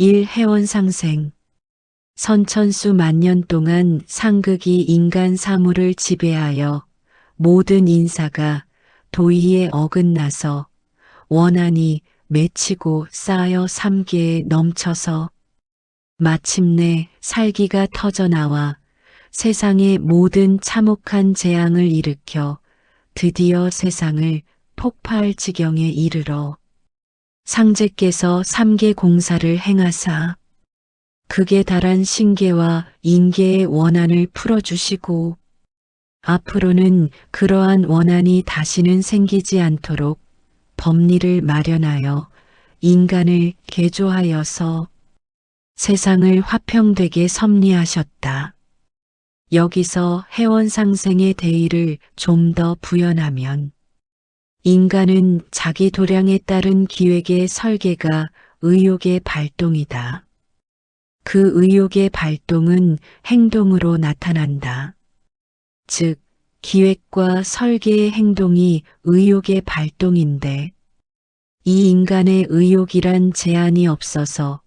일해원 상생. 선천수 만년 동안 상극이 인간 사물을 지배하여 모든 인사가 도의에 어긋나서 원한이 맺히고 쌓여 삼계에 넘쳐서 마침내 살기가 터져나와 세상의 모든 참혹한 재앙을 일으켜 드디어 세상을 폭파할 지경에 이르러 상제께서 삼계 공사를 행하사 극에 달한 신계와 인계의 원한을 풀어주시고 앞으로는 그러한 원한이 다시는 생기지 않도록 법리를 마련하여 인간을 개조하여서 세상을 화평되게 섭리하셨다. 여기서 해원상생의 대의를 좀 더 부연하면 인간은 자기 도량에 따른 기획의 설계가 의욕의 발동이다. 그 의욕의 발동은 행동으로 나타난다. 즉, 기획과 설계의 행동이 의욕의 발동인데, 이 인간의 의욕이란 제한이 없어서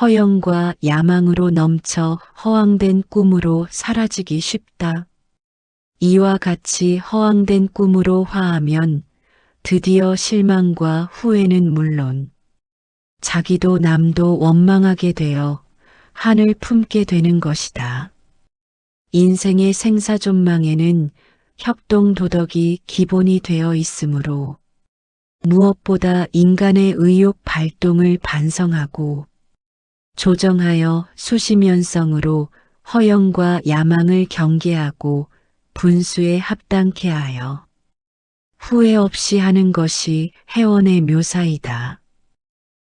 허영과 야망으로 넘쳐 허황된 꿈으로 사라지기 쉽다. 이와 같이 허황된 꿈으로 화하면 드디어 실망과 후회는 물론 자기도 남도 원망하게 되어 한을 품게 되는 것이다. 인생의 생사존망에는 협동도덕이 기본이 되어 있으므로 무엇보다 인간의 의욕 발동을 반성하고 조정하여 수시면성으로 허영과 야망을 경계하고 분수에 합당케 하여 후회 없이 하는 것이 해원의 묘사이다.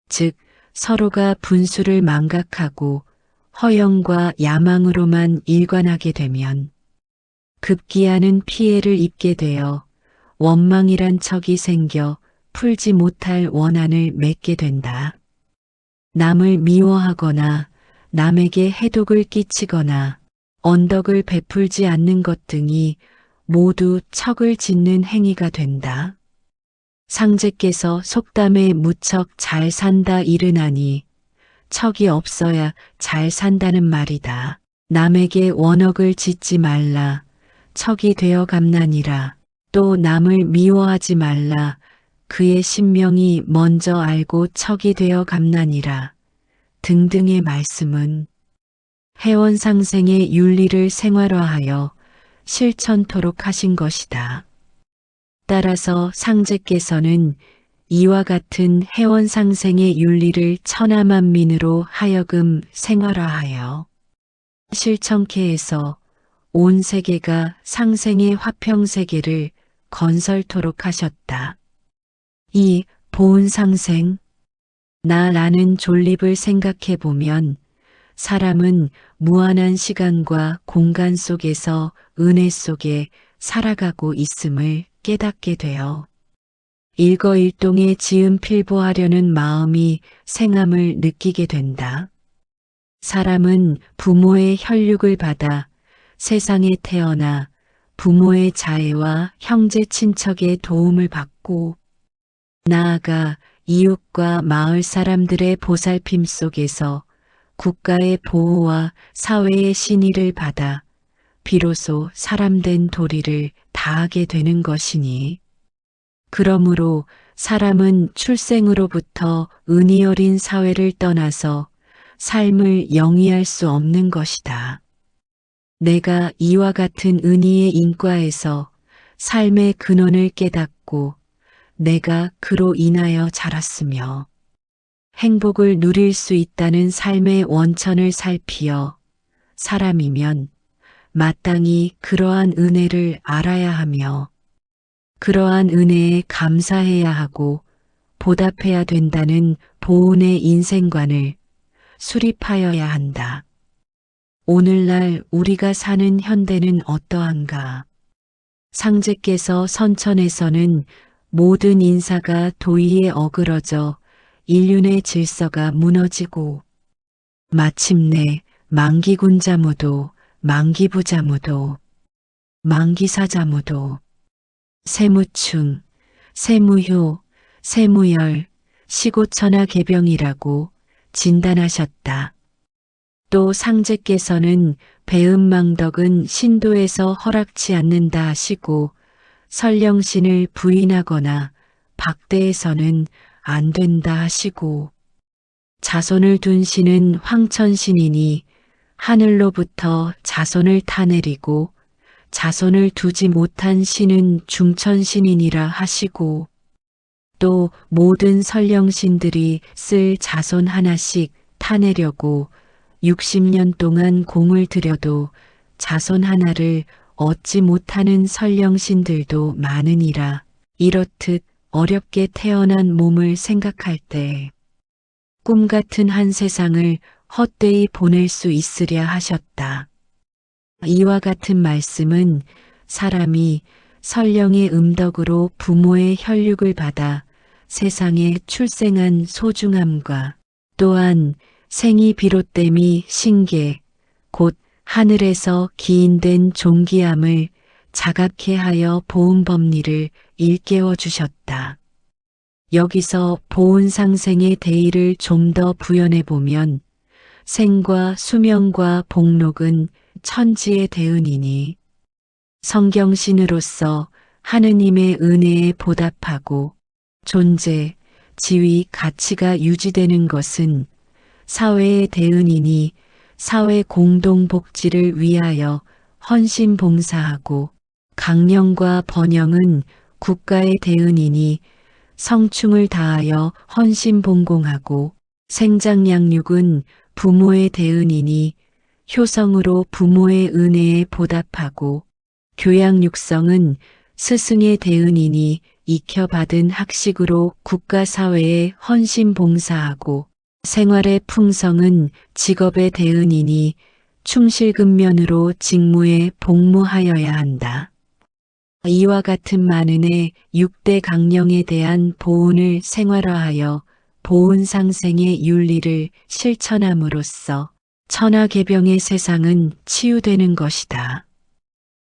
즉 서로가 분수를 망각하고 허영과 야망으로만 일관하게 되면 급기야는 피해를 입게 되어 원망이란 척이 생겨 풀지 못할 원한을 맺게 된다. 남을 미워하거나 남에게 해독을 끼치거나 언덕을 베풀지 않는 것 등이 모두 척을 짓는 행위가 된다. 상제께서 속담에 무척 잘 산다 이르나니 척이 없어야 잘 산다는 말이다. 남에게 원억을 짓지 말라. 척이 되어 감나니라. 또 남을 미워하지 말라. 그의 신명이 먼저 알고 척이 되어 감나니라. 등등의 말씀은 해원상생의 윤리를 생활화하여 실천토록 하신 것이다. 따라서 상제께서는 이와 같은 해원상생의 윤리를 천하만민으로 하여금 생활화하여 실천케 해서 온 세계가 상생의 화평세계를 건설토록 하셨다. 이 보은상생, 나라는 존립을 생각해 보면 사람은 무한한 시간과 공간 속에서 은혜 속에 살아가고 있음을 깨닫게 되어 일거일동에 지음 필보하려는 마음이 생함을 느끼게 된다. 사람은 부모의 혈육을 받아 세상에 태어나 부모의 자애와 형제 친척의 도움을 받고 나아가 이웃과 마을 사람들의 보살핌 속에서 국가의 보호와 사회의 신의를 받아 비로소 사람된 도리를 다하게 되는 것이니 그러므로 사람은 출생으로부터 은이 어린 사회를 떠나서 삶을 영위할 수 없는 것이다. 내가 이와 같은 은희의 인과에서 삶의 근원을 깨닫고 내가 그로 인하여 자랐으며 행복을 누릴 수 있다는 삶의 원천을 살피어 사람이면 마땅히 그러한 은혜를 알아야 하며 그러한 은혜에 감사해야 하고 보답해야 된다는 보온의 인생관을 수립하여야 한다. 오늘날 우리가 사는 현대는 어떠한가? 상제께서 선천에서는 모든 인사가 도의에 어그러져 인륜의 질서가 무너지고 마침내 만기군자무도 만기부자무도 만기사자무도 세무충, 세무효, 세무열, 시고천하 개병이라고 진단하셨다. 또 상제께서는 배은망덕은 신도에서 허락치 않는다 하시고 설령신을 부인하거나 박대에서는 안 된다 하시고 자손을 둔 신은 황천신이니 하늘로부터 자손을 타내리고 자손을 두지 못한 신은 중천신이니라 하시고 또 모든 설령신들이 쓸 자손 하나씩 타내려고 60년 동안 공을 들여도 자손 하나를 얻지 못하는 설령신들도 많으니라. 이렇듯 어렵게 태어난 몸을 생각할 때 꿈 같은 한 세상을 헛되이 보낼 수 있으랴 하셨다. 이와 같은 말씀은 사람이 설령의 음덕으로 부모의 혈육을 받아 세상에 출생한 소중함과 또한 생이 비롯됨이 신계, 곧 하늘에서 기인된 존귀함을 자각해 하여 보은 법리를 일깨워 주셨다. 여기서 보은 상생의 대의를 좀 더 부연해 보면 생과 수명과 복록은 천지의 대은이니 성경신으로서 하느님의 은혜에 보답하고 존재, 지위, 가치가 유지되는 것은 사회의 대은이니 사회 공동 복지를 위하여 헌신 봉사하고 강령과 번영은 국가의 대은이니 성충을 다하여 헌신 봉공하고 생장 양육은 부모의 대은이니 효성으로 부모의 은혜에 보답하고 교양 육성은 스승의 대은이니 익혀받은 학식으로 국가사회에 헌신 봉사하고 생활의 풍성은 직업의 대은이니 충실근면으로 직무에 복무하여야 한다. 이와 같은 만은의 6대 강령에 대한 보훈을 생활화하여 보훈상생의 윤리를 실천함으로써 천하개병의 세상은 치유되는 것이다.